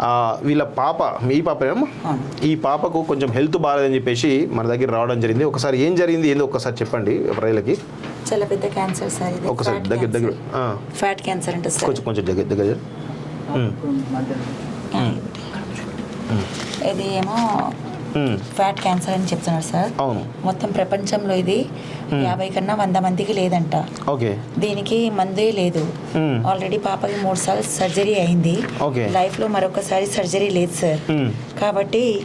ఆ, వీళ్ళ పాప మీ పాపేమో అవును. ఈ పాపకు కొంచెం హెల్త్ బాగాలేదని చెప్పేసి మన దగ్గర రావడం జరిగింది. ఒకసారి ఏం జరిగింది ఏందో ఒకసారి చెప్పండి ప్రజలకి చాలా పెద్ద క్యాన్సర్ సార్ ఇది. ఒకసారి దగ్గర దగ్గర. ఫ్యాట్ క్యాన్సర్ అంటే సార్. కొంచెం కొంచెం దగ్గర దగ్గర. ఇది ఏమో ఫ్యాట్ క్యాన్సర్ అని చెప్తున్నారు సార్. అవును. మొత్తం ప్రపంచంలో ఇది యాభై కన్నా వంద మందికి లేదంట. ఓకే. దీనికి మందే లేదు. ఆల్రెడీ పాపకి మూడు సార్లు సర్జరీ అయింది. లైఫ్లో మరొకసారి సర్జరీ లేదు సార్. కాబట్టి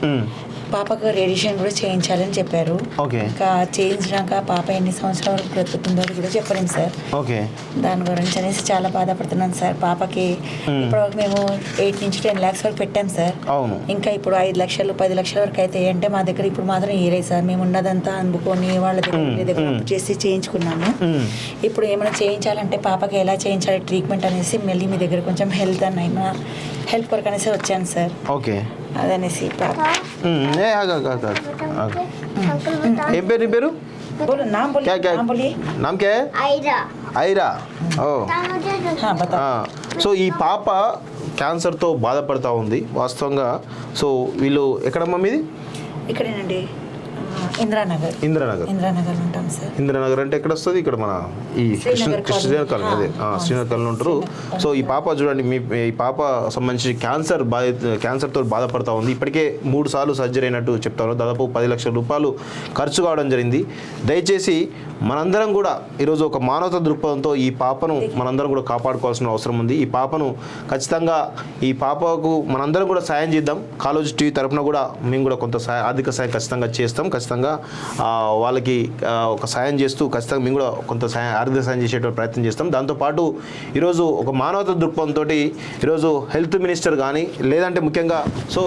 పాపకు రేడియేషన్ కూడా చేయించాలని చెప్పారు. ఓకే. ఇంకా చేయించినాక పాప ఎన్ని సంవత్సరాల వరకు బ్రతుకుతుందో కూడా చెప్పలేము సార్. ఓకే. దాని గురించి అనేసి చాలా బాధపడుతున్నాను సార్. పాపకి. ఇప్పుడు మేము ఎయిట్ నుంచి టెన్ ల్యాక్స్ వరకు పెట్టాం సార్. అవును. ఇంకా ఇప్పుడు ఐదు లక్షలు పది లక్షల వరకు అయితే అంటే మా దగ్గర ఇప్పుడు మాత్రం ఇయలేదు సార్. మేము ఉన్నదంతా అనుకొని వాళ్ళ దగ్గర దగ్గర చేసి చేయించుకున్నాము. ఇప్పుడు ఏమైనా చేయించాలంటే పాపకి ఎలా చేయించాలి ట్రీట్మెంట్ అనేసి మళ్ళీ మీ దగ్గర కొంచెం హెల్త్ అన్న హెల్ప్ కొరకు అనేసి వచ్చాను సార్. ఓకే. అదనేసి పాప ఉమ్, ఏ, ఆగు, ఆగు, ఆగు, ఆగు. ఏం పేరు నీ పేరు बोलो नाम बोलिए क्या क्या नाम बोलिए నామ్ కే आयरा ఐరా ఓ हाँ बताओ ఆ, సో ఈ పాప క్యాన్సర్తో బాధపడతా ఉంది వాస్తవంగా సో వీళ్ళు ఎక్కడమ్మా మీది ఇక్కడేనండి ఆ, ఇందిరానగర్. ఇందిరానగర్. ఇందిరానగర్ ఉంటాం సార్. ఇందిరానగర్ అంటే ఎక్కడ వస్తుంది? ఇక్కడ మన ఈ కృష్ణ శ్రీనగర్ కృష్ణదేవ కాలనీ. అదే. శ్రీనగర్ కాలనీ ఉంటారు. సో ఈ పాప చూడండి మీ ఈ పాప సంబంధించి క్యాన్సర్ బాధిత క్యాన్సర్తో బాధపడతా ఉంది. ఇప్పటికే మూడు సార్లు సర్జరీ అయినట్టు చెప్తారు దాదాపు పది లక్షల రూపాయలు ఖర్చు కావడం జరిగింది. దయచేసి మనందరం కూడా ఈరోజు ఒక మానవత దృక్పథంతో ఈ పాపను మనందరం కూడా కాపాడుకోవాల్సిన అవసరం ఉంది. ఈ పాపను ఖచ్చితంగా ఈ పాపకు మనందరం కూడా సాయం చేద్దాం. కాలేజ్ టీవీ తరపున కూడా మేము కూడా కొంత ఆర్థిక సాయం ఖచ్చితంగా చేస్తాం. ఖచ్చితంగా వాళ్ళకి ఒక సాయం చేస్తూ ఖచ్చితంగా మేము కూడా కొంత సాయం ఆర్థిక సాయం చేసేటువంటి ప్రయత్నం చేస్తాం. దాంతోపాటు ఈరోజు ఒక మానవత దృక్పథంతో ఈరోజు హెల్త్ మినిస్టర్ కానీ లేదంటే ముఖ్యంగా సో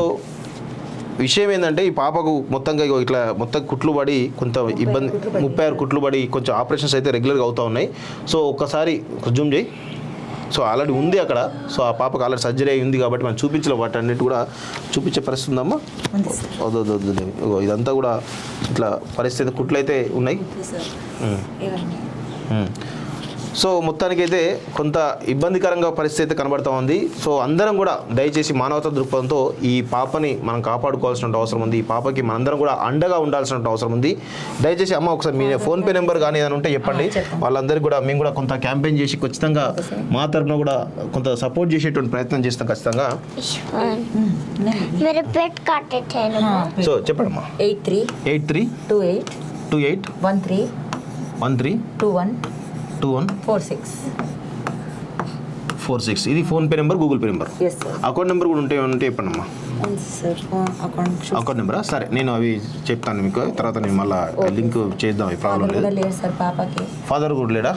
విషయం ఏంటంటే ఈ పాపకు మొత్తంగా ఇట్లా మొత్తం కుట్లు పడి కొంత ఇబ్బంది ముప్పై ఆరు కుట్లు పడి కొంచెం ఆపరేషన్స్ అయితే రెగ్యులర్గా అవుతూ ఉన్నాయి. సో ఒక్కసారి జూమ్ చేయి. సో ఆల్రెడీ ఉంది అక్కడ. సో ఆ పాపకు ఆల్రెడీ సర్జరీ అయి ఉంది కాబట్టి మనం చూపించలే వాటి అన్నిటి కూడా. చూపించే పరిస్థితి ఉందమ్మా? వద్దు, ఇదంతా కూడా ఇట్లా పరిస్థితి కుట్లు అయితే ఉన్నాయి సార్ ఉమ్. ఇవన్నీ మ్మ్. సో మొత్తానికైతే కొంత ఇబ్బందికరంగా పరిస్థితి అయితే కనబడతా ఉంది. సో అందరం కూడా దయచేసి మానవతా దృక్పథంతో ఈ పాపని మనం కాపాడుకోవాల్సిన అవసరం ఉంది. ఈ పాపకి మనందరం కూడా అండగా ఉండాల్సిన అవసరం ఉంది. దయచేసి అమ్మ ఒకసారి మీ ఫోన్పే నెంబర్ కానీ ఏదైనా ఉంటే చెప్పండి. వాళ్ళందరికీ కూడా మేము కూడా కొంత క్యాంపెయిన్ చేసి ఖచ్చితంగా మా తరఫున కూడా కొంత సపోర్ట్ చేసేటువంటి ప్రయత్నం చేస్తాం ఖచ్చితంగా. సో చెప్పండి అమ్మా eight three eight three two eight two eight one three one three two one two one four six. Four six. ఇది PhonePe number Google pay number? Account number కూడా ఉంటే ఉంటే చెప్పండి అమ్మా అకౌంట్ నెంబరా? సరే నేను అవి చెప్తాను మీకు. తర్వాత నేను మళ్ళీ లింక్ చేద్దాం ప్రాబ్లం లేదు. ఫాదర్ కూడా లేడా?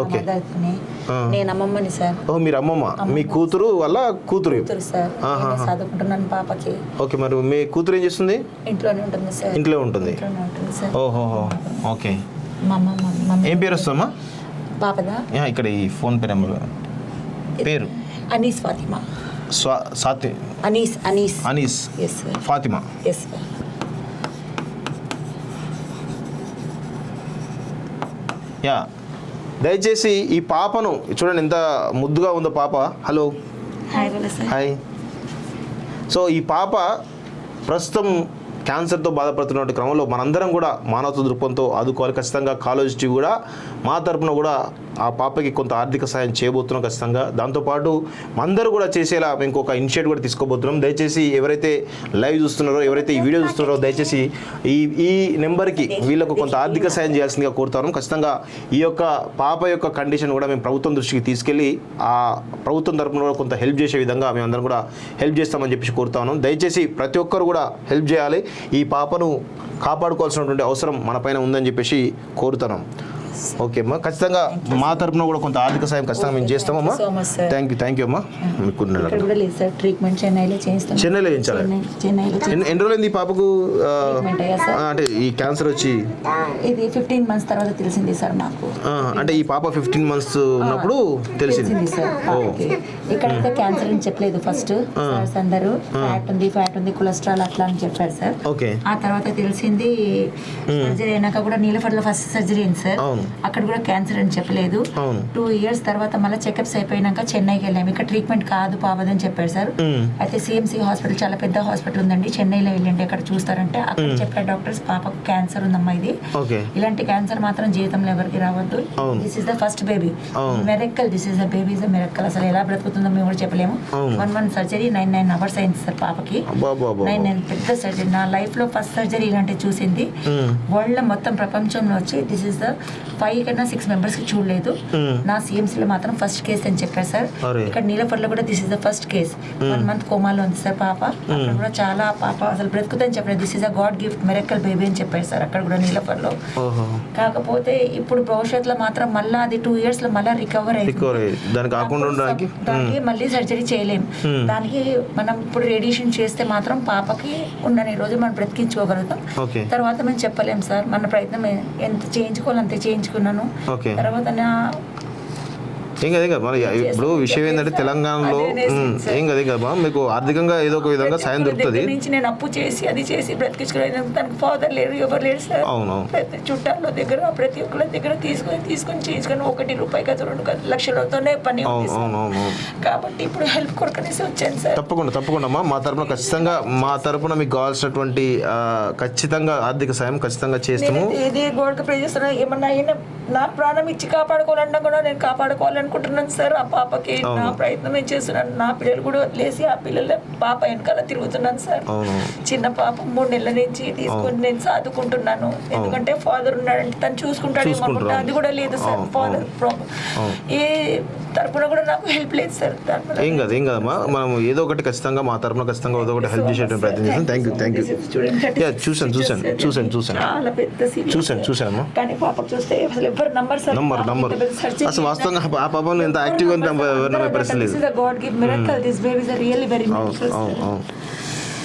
ఓకే నేను అమ్మమ్మని సార్ ఓ మీరు అమ్మమ్మ. మీ కూతురు వల్ల కూతురు? చదువుకుంటున్నాను పాపకి. ఓకే మరి మీ కూతురు ఏం చేస్తుంది? ఇంట్లోనే ఉంటుంది సార్ ఇంట్లో ఉంటుంది. ఓహో. ఓకే. ఏం పేరు వస్తుందమ్మా? పాపదా యా, ఇక్కడ ఈ ఫోన్ పే నెంబర్ పేరు? అనీస్ ఫాతిమా. స్వా సాతి Anees Anees. Anees. Yes Fatima. Yes yeah దయచేసి ఈ పాపను చూడండి ఎంత ముద్దుగా ఉందో పాప. హలో. హాయ్ బోలో సార్ హాయ్ సో ఈ పాప ప్రస్తుతం క్యాన్సర్తో బాధపడుతున్నటువంటి క్రమంలో మనందరం కూడా మానవత దృక్పథంతో ఆదుకోవాలి. ఖచ్చితంగా కాలేజ్ కూడా మా తరపున కూడా ఆ పాపకి కొంత ఆర్థిక సాయం చేయబోతున్నాం ఖచ్చితంగా. దాంతోపాటు అందరూ కూడా చేసేలా మేము ఒక ఇనిషియేటివ్ కూడా తీసుకోబోతున్నాం. దయచేసి ఎవరైతే లైవ్ చూస్తున్నారో ఎవరైతే ఈ వీడియో చూస్తున్నారో దయచేసి ఈ ఈ నెంబర్కి వీళ్ళకు కొంత ఆర్థిక సాయం చేయాల్సిందిగా కోరుతాను ఖచ్చితంగా ఈ యొక్క పాప యొక్క కండిషన్ కూడా మేము ప్రభుత్వం దృష్టికి తీసుకెళ్ళి ఆ ప్రభుత్వం తరపున కూడా కొంత హెల్ప్ చేసే విధంగా మేము అందరం కూడా హెల్ప్ చేస్తామని చెప్పేసి కోరుతాను దయచేసి ప్రతి ఒక్కరు కూడా హెల్ప్ చేయాలి. ఈ పాపను కాపాడుకోవాల్సినటువంటి అవసరం మన పైన ఉందని చెప్పేసి కోరుతున్నాం. ఓకే అమ్మా. ఖచ్చితంగా మా తరపున కూడా కొంత ఆర్థిక సాయం ఖచ్చితంగా మేము Okay, చేస్తామమ్మా. థ్యాంక్ యూ థ్యాంక్ యూ అమ్మా. మీకు. ఇక్కడ లేదు సార్ ట్రీట్మెంట్ చెన్నైలో చేయిస్తాం. చెన్నైలో చేయించాలి? ఎన్ని రోజులైంది ఈ పాపకు అంటే ఈ క్యాన్సర్ వచ్చి? ఇది ఫిఫ్టీన్ మంత్స్ తర్వాత తెలిసింది సార్ మాకు ఆ, అంటే ఈ పాప ఫిఫ్టీన్ మంత్స్ ఉన్నప్పుడు తెలిసింది. ఇక్కడైతే క్యాన్సర్ అని చెప్పలేదు ఫస్ట్ సార్స్ అందరూ ఫ్యాట్ ఉంది ఫ్యాట్ ఉంది కొలెస్ట్రాల్ అట్లా అని చెప్పారు సార్ ఓకే ఆ తర్వాత తెలిసింది సర్జరీ అయినాక కూడా నీలఫర్లో ఫస్ట్ సర్జరీ అయింది సార్ అక్కడ కూడా క్యాన్సర్ అని చెప్పలేదు. టూ ఇయర్స్ తర్వాత మళ్ళీ చెకప్స్ అయిపోయినాక చెన్నైకి వెళ్ళాము ఇక్కడ ట్రీట్మెంట్ కాదు పావదని చెప్పారు సార్. అయితే సిఎంసి హాస్పిటల్ చాలా పెద్ద హాస్పిటల్ ఉందండి. చెన్నైలో వెళ్ళండి అక్కడ చూస్తారంటే అక్కడ చెప్పారు డాక్టర్స్ పాపకు క్యాన్సర్ ఉందమ్మా ఇది. ఇలాంటి క్యాన్సర్ మాత్రం జీవితంలో ఎవరికి రావద్దు. This is the first baby. Miracle this is the baby is miracle అసలు ఎలా బ్రతుకుతుందో మేము కూడా చెప్పలేము. One one surgery nine nine hours అయింది సార్ పాపకి. నైన్ నైన్ పెద్ద సర్జరీ నా లైఫ్లో ఫస్ట్ సర్జరీ ఇలాంటివి చూసింది. వరల్డ్ మొత్తం ప్రపంచంలో వచ్చి దిస్ ఇస్ ద ఫైవ్ కన్నా సిక్స్ మెంబర్స్కి చూడలేదు. మ్మ్. నా సిఎంసీ లో మాత్రం ఫస్ట్ కేస్ అని చెప్పారు సార్. ఇక్కడ నీలఫర్లో కూడా this is the first case one month కోమాలో ఉంది సార్ పాప. అక్కడ కూడా చాలా పాప అసలు బ్రతుకుతుందని చెప్పారు this is a god gift miracle baby అని చెప్పారు సార్ అక్కడ కూడా ఓహో. కాకపోతే ఇప్పుడు భవిష్యత్తులో మాత్రం మళ్ళీ అది టూ ఇయర్స్లో మళ్ళీ రికవర్ అయింది. దానికి మళ్ళీ సర్జరీ చేయలేం. దానికి మనం ఇప్పుడు రేడియేషన్ చేస్తే మాత్రం పాపకి ఉన్నన్ని రోజు మనం బ్రతికించుకోగలుగుతాం. తర్వాత మేము చెప్పలేం సార్. మన ప్రయత్నం ఎంత చేయించుకోవాలి అంతే చేయించుకున్నాను. తర్వాత నా ఏం కదా కదా మరి ఇప్పుడు విషయం ఏంటంటే తెలంగాణలో. ఏం కదా కదా మీకు ఆర్థికంగా ఏదో ఒక విధంగా సాయం దొరుకుతుంది. నుంచి నేను అప్పు చేసి అది చేసి బ్రతికించుకోలేదు దానికి ఫాదర్ లేరు ఎవరు లేరు సార్. అవునవును. ప్రతి చుట్టాల దగ్గర ప్రతి ఒక్కరి దగ్గర తీసుకొని తీసుకొని చేయించుకొని ఒకటి రూపాయి కదా రెండు లక్షలతోనే పని అవును. అవును అవును అవును. కాబట్టి ఇప్పుడు హెల్ప్ కొరకనేసి వచ్చాను సార్. తప్పకుండా తప్పకుండా అమ్మా. మా తరపున ఖచ్చితంగా మా తరపున మీకు కావాల్సినటువంటి ఖచ్చితంగా ఆర్థిక సాయం ఖచ్చితంగా చేస్తాము. ఇది గోడకు ప్రే చేస్తున్నా ఏమన్నా అయినా నా ప్రాణం ఇచ్చి కాపాడుకోవాలన్నా కూడా నేను కాపాడుకోవాలనుకుంటున్నాను సార్ ఆ పాపకి నా. ప్రయత్నం నేను చేస్తున్నాను నా పిల్లలు కూడా వదిలేసి ఆ పిల్లల పాప వెనకాల తిరుగుతున్నాను సార్. చిన్న పాప మూడు నెలల నుంచి తీసుకొని నేను చదువుకుంటున్నాను ఎందుకంటే ఫాదర్ ఉన్నాడంటే తను చూసుకుంటాడు అది కూడా లేదు సార్ ఫాదర్ ప్రాబ్లం. ఏ తరపున కూడా నాకు హెల్ప్ లేదు సార్ ఏం కాదు ఏం కదమ్మా. మనం ఏదో ఒకటి ఖచ్చితంగా మా తరపున ఖచ్చితంగా ఏదో ఒకటి హెల్ప్ చేసేటువంటి ప్రయత్నం చేస్తాం. థ్యాంక్ యూ థ్యాంక్ యూ చూసాను చూసాను చూసాను చూసాను సార్. చూశానమ్మా. కానీ పాప చూస్తే అసలు ఎవరు నంబర్ సార్. నంబర్ నంబర్ అసలు వాస్తవంగా ఆ పాపను ఎంత యాక్టివ్గా ఉంటే ఎవరు నమ్మే పరిస్థితి లేదు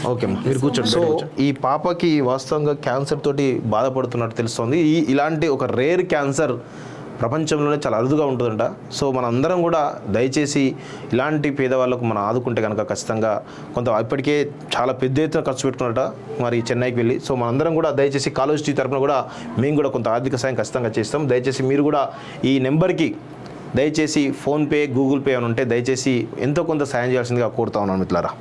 ఓకే అమ్మా మీరు కూర్చోండి. సో ఈ పాపకి వాస్తవంగా క్యాన్సర్ తోటి బాధపడుతున్నట్టు తెలుస్తోంది. ఈ ఇలాంటి ఒక రేర్ క్యాన్సర్ ప్రపంచంలోనే చాలా అరుదుగా ఉంటుందంట. సో మనందరం కూడా దయచేసి ఇలాంటి పేదవాళ్ళకు మనం ఆదుకుంటే కనుక ఖచ్చితంగా కొంత ఇప్పటికే చాలా పెద్ద ఎత్తున ఖర్చు పెట్టుకున్నట మరి చెన్నైకి వెళ్ళి. సో మనందరం కూడా దయచేసి కాలేజ్ టీ తరపున కూడా మేము కూడా కొంత ఆర్థిక సాయం ఖచ్చితంగా చేస్తాం. దయచేసి మీరు కూడా ఈ నెంబర్కి దయచేసి ఫోన్పే గూగుల్ పే అని ఉంటే దయచేసి ఎంతో కొంత సాయం చేయాల్సిందిగా కోరుతా ఉన్నాను మిత్రులారా.